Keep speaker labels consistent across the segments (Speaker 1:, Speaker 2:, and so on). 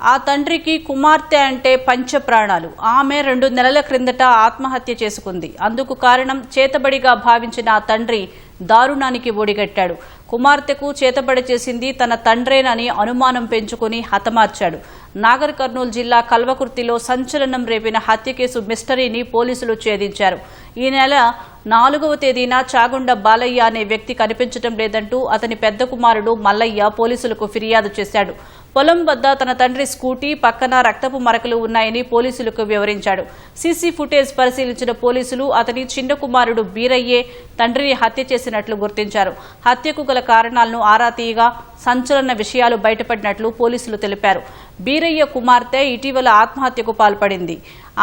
Speaker 1: ఆ తండ్రికి కుమార్తె అంటే పంచప్రాణాలు. ఆమె రెండు నెలల క్రిందట ఆత్మహత్య చేసుకుంది. అందుకు కారణం చేతబడిగా భావించిన ఆ తండ్రి దారుణానికి ఒడిగట్టాడు. కుమార్తెకు చేతబడి చేసింది తన తండ్రేనని అనుమానం పెంచుకుని హతమార్చాడు. నాగర్ కర్నూలు జిల్లా కల్వకుర్తిలో సంచలనం రేపిన హత్య కేసు మిస్టరీని పోలీసులు ఛేదించారు. ఈ నెల నాలుగవ తేదీన చాగుండ బాలయ్య అనే వ్యక్తి కనిపించడం లేదంటూ అతని పెద్ద కుమారుడు మల్లయ్య పోలీసులకు ఫిర్యాదు చేశాడు. పొలం వద్ద తన తండ్రి స్కూటీ పక్కన రక్తపు మరకలు ఉన్నాయని పోలీసులకు వివరించాడు. సీసీ ఫుటేజ్ పరిశీలించిన పోలీసులు అతని చిన్న కుమారుడు బీరయ్యే తండ్రిని హత్య చేసినట్లు గుర్తించారు. హత్యకు గల కారణాలను ఆరా తీయగా సంచలన విషయాలు బయటపడినట్లు పోలీసులు తెలిపారు. బీరయ్య కుమార్తె ఇటీవల ఆత్మహత్యకు పాల్పడింది.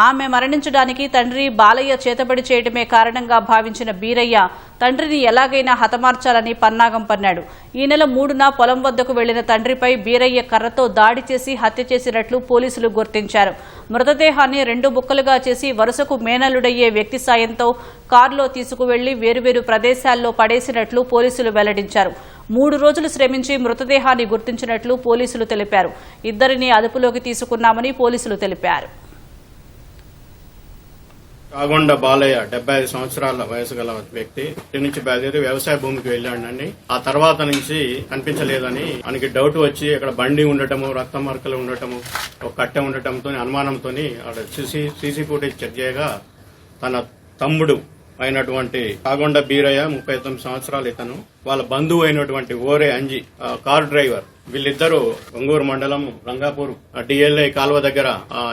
Speaker 1: ఆమె మరణించడానికి తండ్రి బాలయ్య చేతబడి చేయడమే కారణంగా భావించిన బీరయ్య తండ్రిని ఎలాగైనా హతమార్చాలని పన్నాగం పన్నాడు. ఈ నెల మూడున పొలం వద్దకు వెళ్ళిన తండ్రిపై బీరయ్య కర్రతో దాడి చేసి హత్య చేసినట్లు పోలీసులు గుర్తించారు. మృతదేహాన్ని రెండు బుక్కలుగా చేసి వరుసకు మేనలుడయ్యే వ్యక్తి సాయంతో కారులో తీసుకువెళ్ళి వేరువేరు ప్రదేశాల్లో పడేసినట్లు పోలీసులు వెల్లడించారు. మూడు రోజులు శ్రమించి మృతదేహాన్ని గుర్తించినట్లు పోలీసులు తెలిపారు. ఇద్దరిని అదుపులోకి తీసుకున్నామని పోలీసులు తెలిపారు.
Speaker 2: కాగొండ బాలయ్య డెబ్బై ఐదు సంవత్సరాల వయసు గల వ్యక్తి ఇంటి నుంచి బయలుదేరి వ్యవసాయ భూమికి వెళ్ళాడండి. ఆ తర్వాత నుంచి కనిపించలేదని ఆయనకి డౌట్ వచ్చి అక్కడ బండి ఉండటము రక్త మార్కలు ఉండటము ఒక కట్టె ఉండటంతో అనుమానంతో సీసీ సీసీ ఫుటేజ్ చెక్ చేయగా తన తమ్ముడు అయినటువంటి కాగొండ బీరయ్య ముప్పై తొమ్మిది సంవత్సరాలు ఇతను. వాళ్ళ బంధువు అయినటువంటి ఓరే అంజి కార్ డ్రైవర్. వీళ్ళిద్దరూ ఒంగూరు మండలం రంగాపూర్ డిఎల్ఐ కాలువ దగ్గర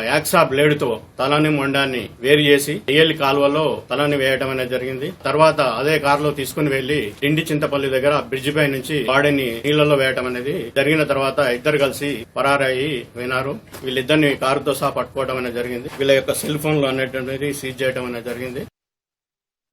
Speaker 2: యాక్సా బ్లేడ్తో తలని మొండాన్ని వేరు చేసి డిఎల్ కాలువలో తలని వేయడం అనేది జరిగింది. తర్వాత అదే కారులో తీసుకుని వెళ్ళి డిండి చింతపల్లి దగ్గర బ్రిడ్జ్ పై నుంచి బాడీని నీళ్ళలో వేయడం అనేది జరిగిన తర్వాత ఇద్దరు కలిసి పరారయ్యి వినారు వీళ్ళిద్దరిని కారుతో సహా పట్టుకోవడం అనేది జరిగింది. వీళ్ళ యొక్క సెల్ ఫోన్లు అనేటువంటిది సీజ్ చేయడం అనేది జరిగింది.